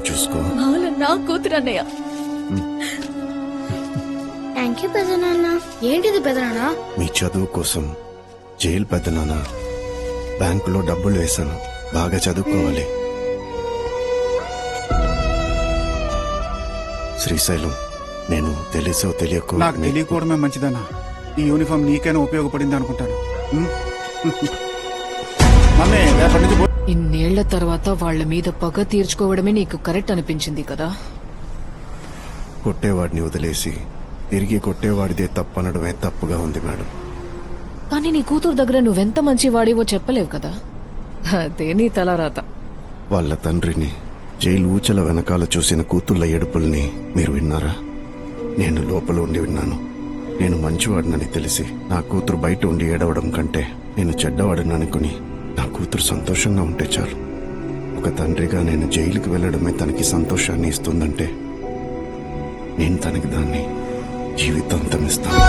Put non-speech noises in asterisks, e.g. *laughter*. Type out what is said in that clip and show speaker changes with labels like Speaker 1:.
Speaker 1: కూతుర్ని చూసుకో
Speaker 2: నా కూతురు అన్నయ్య.
Speaker 3: థ్యాంక్ యూ పెదనాన్న. ఏంటిది పెదనాన్న?
Speaker 1: మీ చదువు కోసం జైలు పెద్దనాన్న బ్యాంకులో డబ్బులు వేశాను. బాగా చదువుకోవాలి. శ్రీశైలం నేను తెలిసో తెలియకో
Speaker 4: నాకు
Speaker 1: నీ-
Speaker 4: తెలియకపోవడమే మంచిదన్నా. ఈ యూనిఫామ్ నీకైనా ఉపయోగపడింది అనుకుంటాను? *laughs* మమ్మీ రేపటి నుంచి
Speaker 5: ఇన్నేళ్ళ తర్వాత వాళ్ళ మీద పగ తీర్చుకోవడమే నీకు కరెక్ట్ అనిపించింది కదా?
Speaker 1: కొట్టేవాడిని వదిలేసి తిరిగి కొట్టేవాడిదే తప్పనడమే తప్పుగా ఉంది మేడం.
Speaker 5: కానీ నీ కూతురు దగ్గర నువ్వెంత మంచి వాడివో చెప్పలేవు కదా? అదే నీ తలరాత.
Speaker 1: వాళ్ళ తండ్రిని జైలు ఊచల వెనకాల చూసిన కూతుళ్ళ ఏడుపుల్ని మీరు విన్నారా? నేను లోపల ఉండి విన్నాను. నేను మంచివాడినని తెలిసి నా కూతురు బయట ఉండి ఏడవడం కంటే నేను చెడ్డవాడిని అనుకుని నా కూతురు సంతోషంగా ఉంటే చాలు. ఒక తండ్రిగా నేను జైలుకి వెళ్ళడమే తనకి సంతోషాన్ని ఇస్తుందంటే నేను తనకి దాన్ని జీవితాంతం ఇస్తాను.